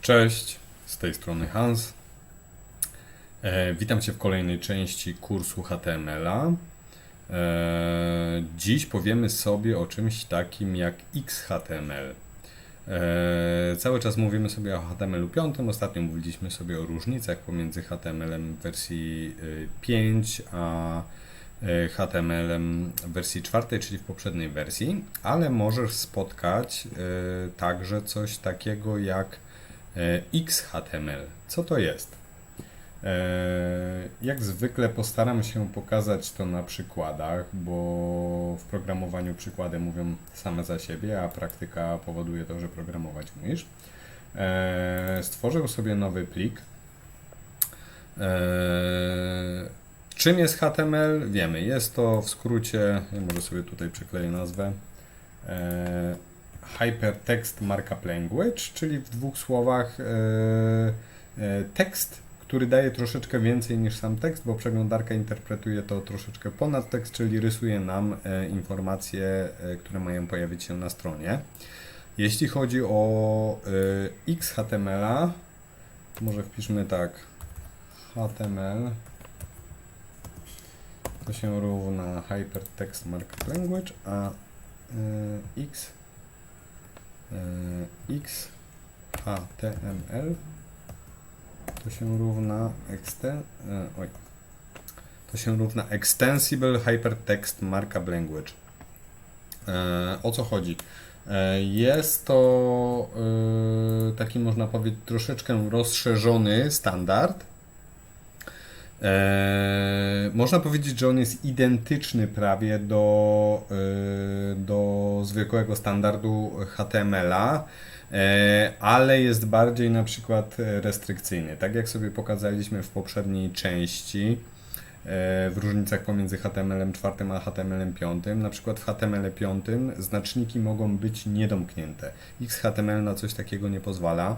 Cześć, z tej strony Hans. E, witam Cię w kolejnej części kursu HTML-a. E, dziś powiemy sobie o czymś takim jak XHTML. E, cały czas mówimy sobie o HTML-u 5. Ostatnio mówiliśmy sobie o różnicach pomiędzy HTML-em wersji y, 5 a HTML-em wersji 4, czyli w poprzedniej wersji, ale możesz spotkać także coś takiego jak XHTML. Co to jest? E, Jak zwykle postaram się pokazać to na przykładach, bo w programowaniu przykłady mówią same za siebie, a praktyka powoduje to, że programować umiesz. E, Stworzył sobie nowy plik. E, Czym jest HTML? Wiemy. Jest to w skrócie, ja może sobie tutaj przykleję nazwę. Hypertext Markup Language, czyli w dwóch słowach e, e, tekst, który daje troszeczkę więcej niż sam tekst, bo przeglądarka interpretuje to troszeczkę ponad tekst, czyli rysuje nam e, informacje, które mają pojawić się na stronie. Jeśli chodzi o XHTML-a, to może wpiszmy tak HTML to się równa Hypertext Markup Language, a y, X X HTML to się równa exten, oj, to się równa Extensible Hypertext Markup Language. E, o co chodzi? E, Jest to e, taki, można powiedzieć, troszeczkę rozszerzony standard. E, Można powiedzieć, że on jest identyczny prawie do, e, do zwykłego standardu HTML-a, e, ale jest bardziej na przykład restrykcyjny. Tak jak sobie pokazaliśmy w poprzedniej części, e, w różnicach pomiędzy HTML-em 4 a HTML-em 5. Na przykład w HTML 5 znaczniki mogą być niedomknięte. XHTML na coś takiego nie pozwala.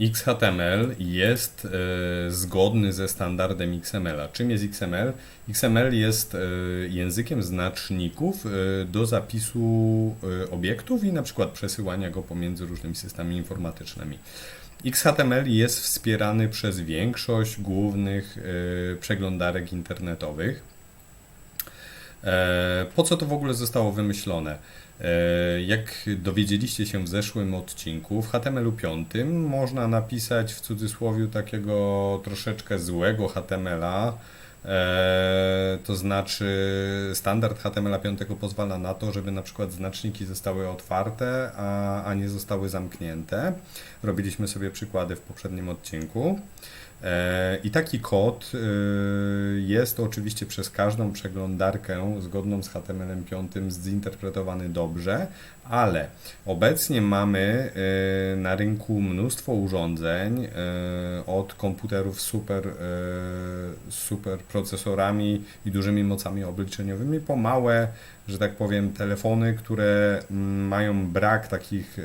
XHTML jest e, zgodny ze standardem XML-a. Czym jest XML? XML jest e, językiem znaczników e, do zapisu obiektów i na przykład przesyłania go pomiędzy różnymi systemami informatycznymi. XHTML jest wspierany przez większość głównych przeglądarek internetowych. E, Po co to w ogóle zostało wymyślone? E, Jak dowiedzieliście się w zeszłym odcinku, w HTML-u 5 można napisać w cudzysłowie takiego troszeczkę złego HTML-a. E, to znaczy, standard HTML-a 5 pozwala na to, żeby na przykład znaczniki zostały otwarte, a, a nie zostały zamknięte. Robiliśmy sobie przykłady w poprzednim odcinku. E, I taki kod y, jest oczywiście przez każdą przeglądarkę zgodną z HTML 5 zinterpretowany dobrze, ale obecnie mamy y, na rynku mnóstwo urządzeń od komputerów super, super procesorami i dużymi mocami obliczeniowymi po małe, że tak powiem, telefony, które mm, mają brak takich, y, y,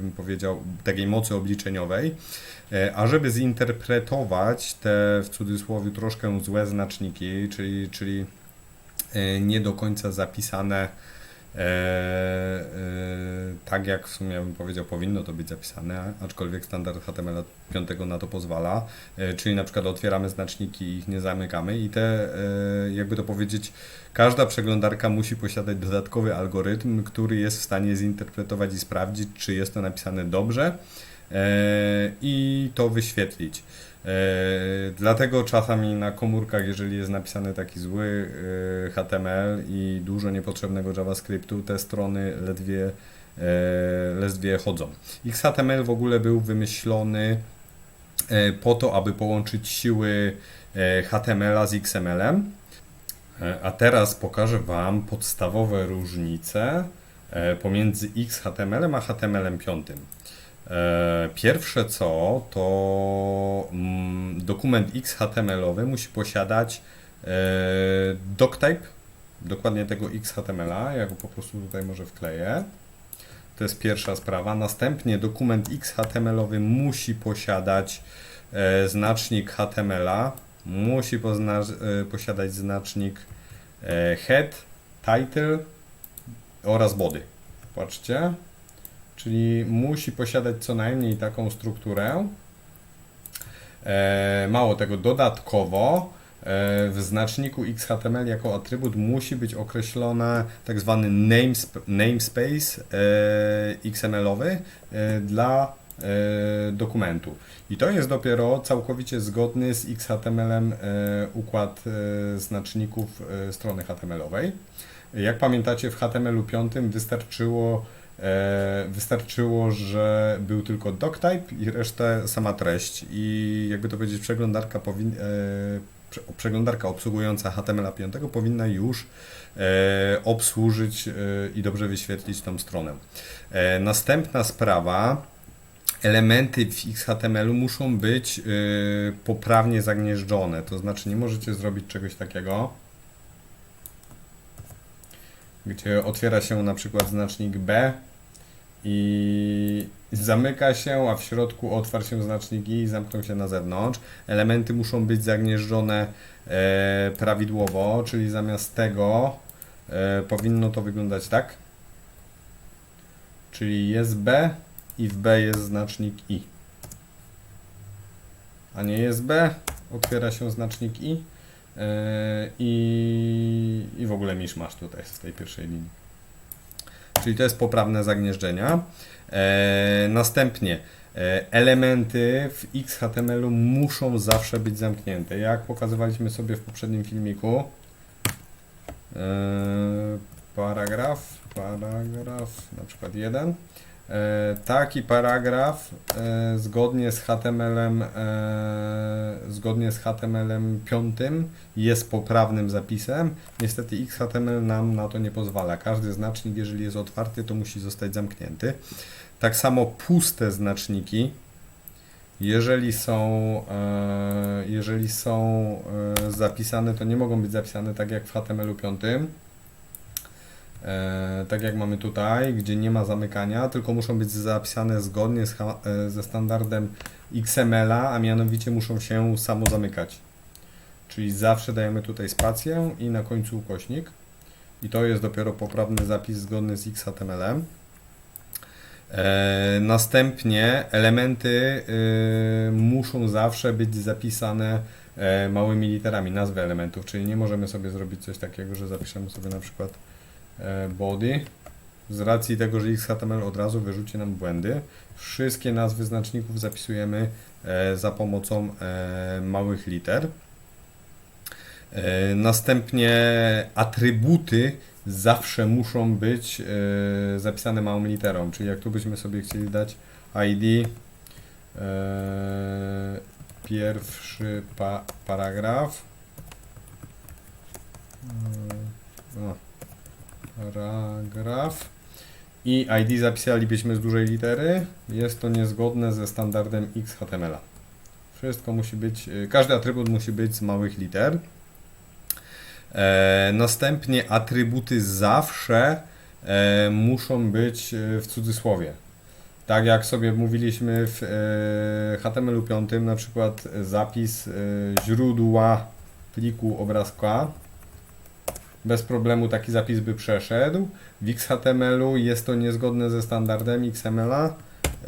bym powiedział, takiej mocy obliczeniowej. E, A żeby zinterpretować te w cudzysłowie troszkę złe znaczniki, czyli, czyli e, nie do końca zapisane e, e, tak, jak w sumie bym powiedział, powinno to być zapisane, aczkolwiek standard HTML 5 na to pozwala. E, czyli na przykład otwieramy znaczniki i ich nie zamykamy i te, e, jakby to powiedzieć, każda przeglądarka musi posiadać dodatkowy algorytm, który jest w stanie zinterpretować i sprawdzić, czy jest to napisane dobrze e, i to wyświetlić. E, Dlatego czasami na komórkach, jeżeli jest napisany taki zły e, HTML i dużo niepotrzebnego JavaScriptu, te strony ledwie, e, ledwie chodzą. XHTML w ogóle był wymyślony po to, aby połączyć siły HTML-a z XML-em. A teraz pokażę Wam podstawowe różnice pomiędzy XHTML-em a HTML-em 5. E, Pierwsze co, to mm, dokument XHTML-owy musi posiadać e, doctype, dokładnie tego XHTML-a, ja go po prostu tutaj może wkleję. To jest pierwsza sprawa. Następnie dokument XHTML-owy musi posiadać e, znacznik HTML-a, musi posiadać znacznik head, title oraz body. Patrzcie. Czyli musi posiadać co najmniej taką strukturę. E, mało tego, dodatkowo e, w znaczniku XHTML jako atrybut musi być określona tak zwany namesp- namespace e, XML-owy dla dokumentu. I to jest dopiero całkowicie zgodny z XHTML-em układ znaczników strony HTML-owej. Jak pamiętacie, w HTML-u 5 wystarczyło, wystarczyło, że był tylko doctype i resztę sama treść. I jakby to powiedzieć, przeglądarka, powin, e, prze- przeglądarka obsługująca HTML-a 5 powinna już e, obsłużyć e, i dobrze wyświetlić tą stronę. E, następna sprawa. Elementy w XHTML-u muszą być e, poprawnie zagnieżdżone, to znaczy nie możecie zrobić czegoś takiego, gdzie otwiera się na przykład znacznik B i zamyka się, a w środku otwarł się znacznik I i zamknął się na zewnątrz. Elementy muszą być zagnieżdżone e, prawidłowo, czyli zamiast tego e, powinno to wyglądać tak. Czyli jest B i w B jest znacznik I. A nie jest B, otwiera się znacznik I. E, i, i w ogóle misz masz tutaj w tej pierwszej linii. Czyli to jest poprawne zagnieżdżenia. E, następnie e, elementy w XHTML-u muszą zawsze być zamknięte. Jak pokazywaliśmy sobie w poprzednim filmiku, paragraf, paragraf, na przykład jeden. E, taki paragraf e, zgodnie z HTML-em e, zgodnie z HTML-em 5 jest poprawnym zapisem. Niestety XHTML nam na to nie pozwala. Każdy znacznik, jeżeli jest otwarty, to musi zostać zamknięty. Tak samo puste znaczniki, jeżeli są, jeżeli są zapisane, to nie mogą być zapisane tak jak w HTML-u 5. E, tak jak mamy tutaj, gdzie nie ma zamykania, tylko muszą być zapisane zgodnie z, e, ze standardem XML-a, a mianowicie muszą się samo zamykać. Czyli zawsze dajemy tutaj spację i na końcu ukośnik. I to jest dopiero poprawny zapis zgodny z XHTML-em. E, następnie elementy y, muszą zawsze być zapisane e, małymi literami, nazwy elementów, czyli nie możemy sobie zrobić coś takiego, że zapiszemy sobie na przykład body. Z racji tego, że XHTML od razu wyrzuci nam błędy, wszystkie nazwy znaczników zapisujemy e, za pomocą e, małych liter. E, Następnie atrybuty zawsze muszą być e, zapisane małą literą, czyli jak tu byśmy sobie chcieli dać ID e, pierwszy pa, paragraf E, o, paragraf i ID zapisalibyśmy z dużej litery, jest to niezgodne ze standardem XHTML-a. Wszystko musi być, e, każdy atrybut musi być z małych liter. E, następnie atrybuty zawsze e, muszą być e, w cudzysłowie. Tak jak sobie mówiliśmy w e, HTML-u 5, na przykład zapis e, źródła pliku obrazka. Bez problemu taki zapis by przeszedł. W XHTML-u jest to niezgodne ze standardem XML-a.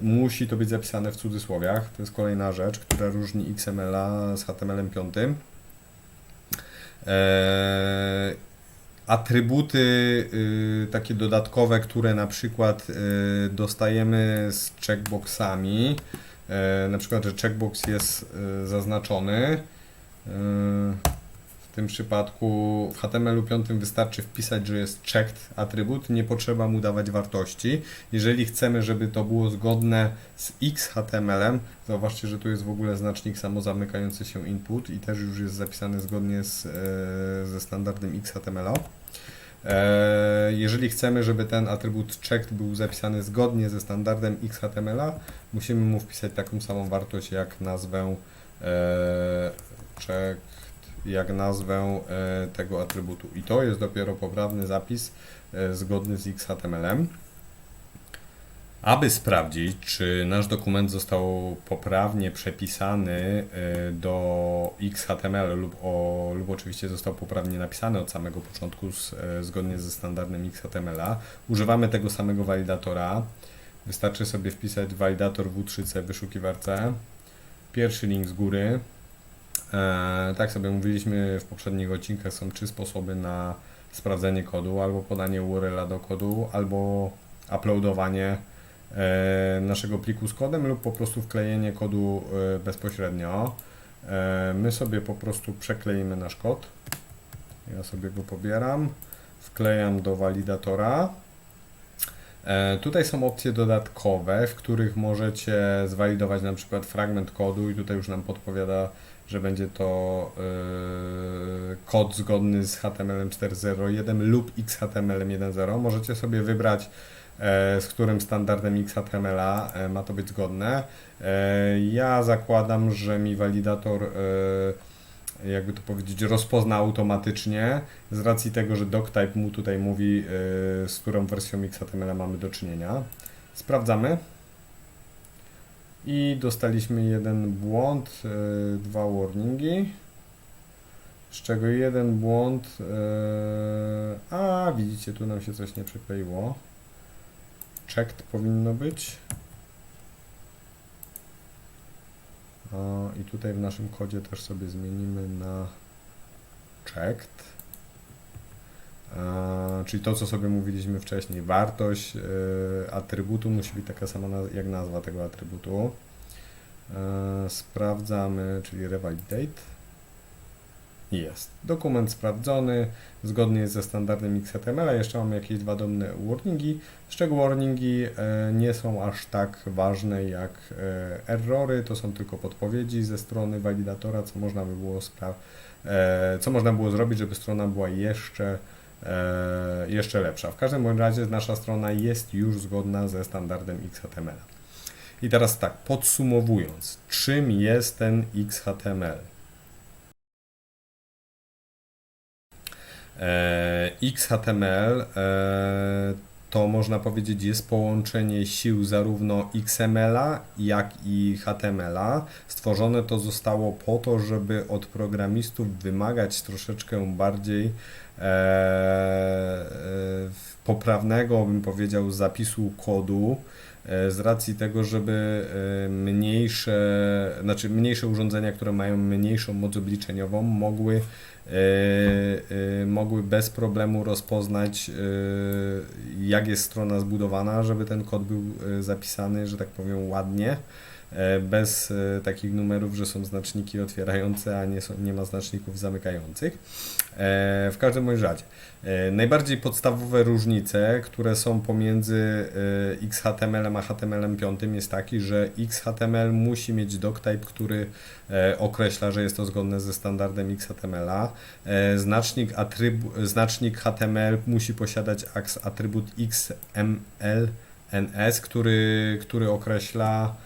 Musi to być zapisane w cudzysłowiach. To jest kolejna rzecz, która różni XML-a z HTML-em 5. Eee, atrybuty y, takie dodatkowe, które na przykład y, dostajemy z checkboxami, e, na przykład, że checkbox jest y, zaznaczony. Y, tym przypadku w HTML-u 5 wystarczy wpisać, że jest checked atrybut, nie potrzeba mu dawać wartości. Jeżeli chcemy, żeby to było zgodne z XHTML-em, zauważcie, że tu jest w ogóle znacznik samozamykający się input i też już jest zapisany zgodnie z, e, ze standardem XHTML-a. E, jeżeli chcemy, żeby ten atrybut checked był zapisany zgodnie ze standardem XHTML-a, musimy mu wpisać taką samą wartość jak nazwę e, checked, jak nazwę e, tego atrybutu. I to jest dopiero poprawny zapis e, zgodny z XHTML-em. Aby sprawdzić, czy nasz dokument został poprawnie przepisany e, do XHTML lub, o, lub oczywiście został poprawnie napisany od samego początku z, zgodnie ze standardem XHTML-a, używamy tego samego walidatora Wystarczy sobie wpisać validator W3C w wyszukiwarce. Pierwszy link z góry. E, tak sobie mówiliśmy w poprzednich odcinkach, są trzy sposoby na sprawdzenie kodu, albo podanie URL-a do kodu, albo uploadowanie e, naszego pliku z kodem lub po prostu wklejenie kodu e, bezpośrednio. My sobie po prostu przekleimy nasz kod. Ja sobie go pobieram, wklejam do validatora. E, Tutaj są opcje dodatkowe, w których możecie zwalidować na przykład fragment kodu i tutaj już nam podpowiada, że będzie to e, kod zgodny z HTML 4.0.1 lub XHTML 1.0. Możecie sobie wybrać e, z którym standardem XHTML-a e, ma to być zgodne. Ja zakładam, że mi walidator jakby to powiedzieć, rozpozna automatycznie z racji tego, że doctype mu tutaj mówi, z którą wersją XHTML mamy do czynienia. Sprawdzamy. I dostaliśmy jeden błąd, yy, dwa warningi. Z czego jeden błąd. Yy, a, widzicie, tu nam się coś nie przykleiło. Checked powinno być. I tutaj w naszym kodzie też sobie zmienimy na checked. E, czyli to, co sobie mówiliśmy wcześniej. Wartość e, atrybutu musi być taka sama jak nazwa tego atrybutu. E, sprawdzamy, czyli revalidate. Jest. Dokument sprawdzony, zgodnie ze standardem XHTML. Jeszcze mamy jakieś dwa drobne warningi, z czego warningi nie są aż tak ważne jak errory, to są tylko podpowiedzi ze strony walidatora, co można by było co można było zrobić, żeby strona była jeszcze jeszcze lepsza. W każdym bądź razie nasza strona jest już zgodna ze standardem XHTML. I teraz tak, podsumowując, czym jest ten XHTML? E, XHTML e, to można powiedzieć jest połączenie sił zarówno XML-a, jak i HTML-a. Stworzone to zostało po to, żeby od programistów wymagać troszeczkę bardziej e, e, poprawnego, bym powiedział, zapisu kodu z racji tego, żeby e, mniejsze, znaczy mniejsze urządzenia, które mają mniejszą moc obliczeniową, mogły e, e, mogły bez problemu rozpoznać, e, jak jest strona zbudowana, żeby ten kod był e, zapisany, że tak powiem, ładnie, e, bez e, takich numerów, że są znaczniki otwierające, a nie, są, nie ma znaczników zamykających. E, W każdym bądź razie, e, najbardziej podstawowe różnice, które są pomiędzy e, XHTML-em a HTML5 jest taki, że XHTML musi mieć doctype, który e, określa, że jest to zgodne ze standardem XHTML-a. E, Znacznik, znacznik HTML musi posiadać atrybut XML NS, który, który określa e,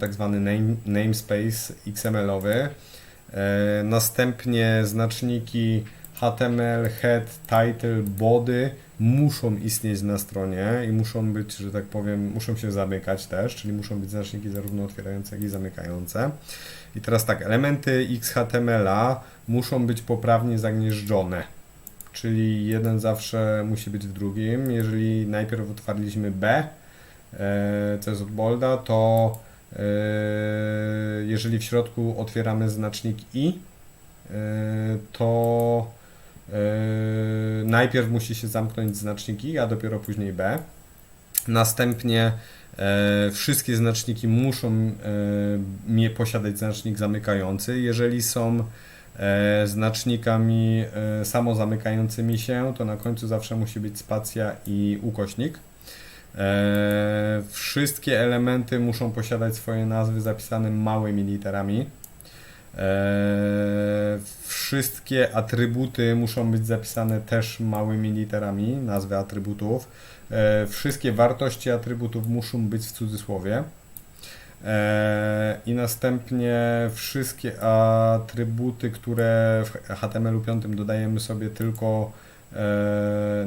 tak zwany name, namespace XML-owy. E, następnie znaczniki HTML, head, title, body muszą istnieć na stronie i muszą być, że tak powiem, muszą się zamykać też, czyli muszą być znaczniki zarówno otwierające, jak i zamykające. I teraz tak, elementy XHTML-a muszą być poprawnie zagnieżdżone, czyli jeden zawsze musi być w drugim. Jeżeli najpierw otwarliśmy B, e, od bolda, to e, jeżeli w środku otwieramy znacznik I, e, to najpierw musi się zamknąć znacznik I, a dopiero później B. Następnie wszystkie znaczniki muszą posiadać znacznik zamykający. Jeżeli są znacznikami samozamykającymi się, to na końcu zawsze musi być spacja i ukośnik. E, wszystkie elementy muszą posiadać swoje nazwy zapisane małymi literami. E, wszystkie atrybuty muszą być zapisane też małymi literami, nazwy atrybutów. E, wszystkie wartości atrybutów muszą być w cudzysłowie. E, I następnie wszystkie atrybuty, które w HTML-u 5 dodajemy sobie tylko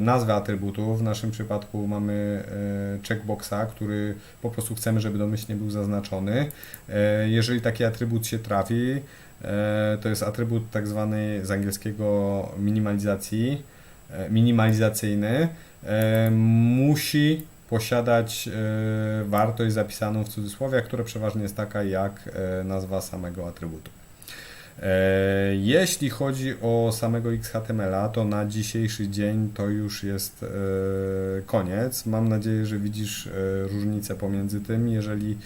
nazwę atrybutu. W naszym przypadku mamy e, checkboxa, który po prostu chcemy, żeby domyślnie był zaznaczony. E, jeżeli taki atrybut się trafi, e, to jest atrybut tak zwany z angielskiego minimalizacji, e, minimalizacyjny, e, musi posiadać e, wartość zapisaną w cudzysłowie, która przeważnie jest taka jak e, nazwa samego atrybutu. E, Jeśli chodzi o samego XHTML-a, to na dzisiejszy dzień to już jest e, koniec. Mam nadzieję, że widzisz e, różnicę pomiędzy tym. Jeżeli,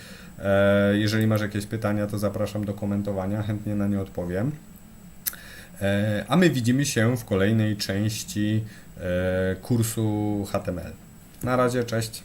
jeżeli masz jakieś pytania, to zapraszam do komentowania, chętnie na nie odpowiem. A my widzimy się w kolejnej części kursu HTML. Na razie, cześć.